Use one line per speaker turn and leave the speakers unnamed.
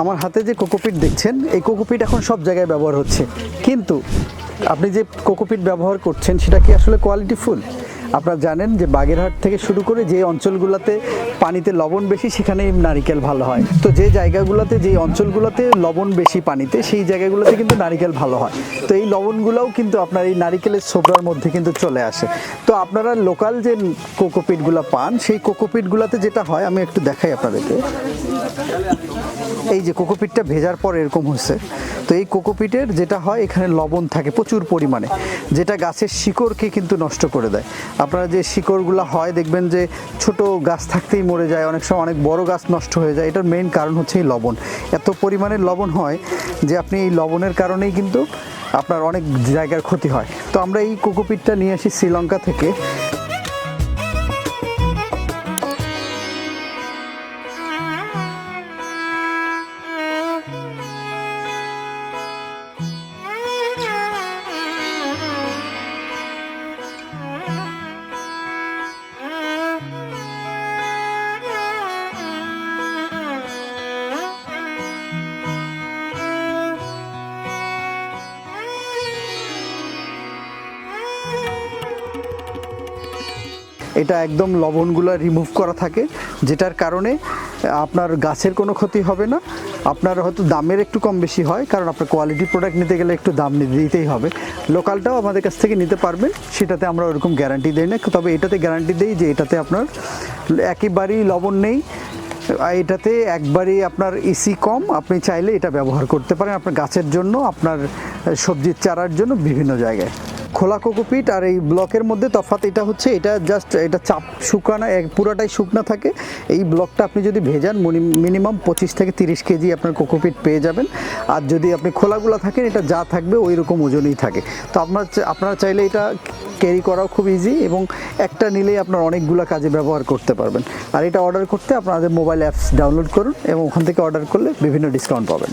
আমার হাতে যে কোকোপিট দেখছেন, এই কোকোপিট এখন সব জায়গায় ব্যবহার হচ্ছে। কিন্তু আপনি যে কোকোপিট ব্যবহার করছেন, সেটা কি আসলে কোয়ালিটি ফুল আপনারা জানেন যে বাগেরহাট থেকে শুরু করে যে অঞ্চলগুলোতে পানিতে লবণ বেশি, সেখানে নারিকেল ভালো হয়। তো যে জায়গাগুলোতে, যে অঞ্চলগুলোতে লবণ বেশি পানিতে, সেই জায়গাগুলোতে কিন্তু নারিকেল ভালো হয়। তো এই লবণগুলোও কিন্তু আপনার এই নারিকেলের ছোবড়ার মধ্যে কিন্তু চলে আসে। তো আপনারা লোকাল যে কোকোপিটগুলো পান, সেই কোকোপিটগুলোতে যেটা হয়, আমি একটু দেখাই আপনাদেরকে। এই যে কোকোপিটটা ভেজার পর এরকম হচ্ছে তো এই কোকোপিটের যেটা হয়, এখানে লবণ থাকে প্রচুর পরিমাণে। যেটা গাছের শিকড়কে কিন্তু নষ্ট করে দেয়। আপনারা যে শিকড়গুলো হয়, দেখবেন যে ছোট গাছ থাকতেই মরে যায়। অনেক সময় অনেক বড় গাছ নষ্ট হয়ে যায়। এটার মেইন কারণ হচ্ছে এই লবণ। এত পরিমাণে লবণ হয় যে আপনি এই লবণের কারণেই কিন্তু আপনার অনেক জায়গার ক্ষতি হয়। তো আমরা এই কোকোপিটটা নিয়ে আসি শ্রীলঙ্কা থেকে। এটা একদম লবণগুলো রিমুভ করা থাকে, যেটার কারণে আপনার গাছের কোনো ক্ষতি হবে না। আপনার হয়তো দামের একটু কম বেশি হয়, কারণ আপনার কোয়ালিটি প্রোডাক্ট নিতে গেলে একটু দাম দিতেই হবে। লোকালটাও আমাদের কাছ থেকে নিতে পারবেন, সেটাতে আমরা ওরকম গ্যারান্টি দিই না, তবে এটাতে গ্যারান্টি দিই যে এটাতে আপনার একেবারেই লবণ নেই। এটাতে একবারই আপনার ইসি কম, আপনি চাইলে এটা ব্যবহার করতে পারেন আপনার গাছের জন্য, আপনার সবজির চারার জন্য বিভিন্ন জায়গায়। খোলা কোকোপিট আর এই ব্লকের মধ্যে তফাৎ এটা হচ্ছে, এটা জাস্ট এটা চাপ শুকানো, এক পুরাটাই শুকনা থাকে। এই ব্লকটা আপনি যদি ভেজান মিনিমাম পঁচিশ থেকে তিরিশ কেজি আপনার কোকোপিট পেয়ে যাবেন। আর যদি আপনি খোলাগুলো থাকেন, এটা যা থাকবে ওই রকম ওজনই থাকে। তো আপনার আপনারা চাইলে এটা ক্যারি করাও খুব ইজি এবং একটা নিলেই আপনার অনেকগুলো কাজে ব্যবহার করতে পারবেন। আর এটা অর্ডার করতে আপনাদের মোবাইল অ্যাপস ডাউনলোড করুন এবং ওখান থেকে অর্ডার করলে বিভিন্ন ডিসকাউন্ট পাবেন।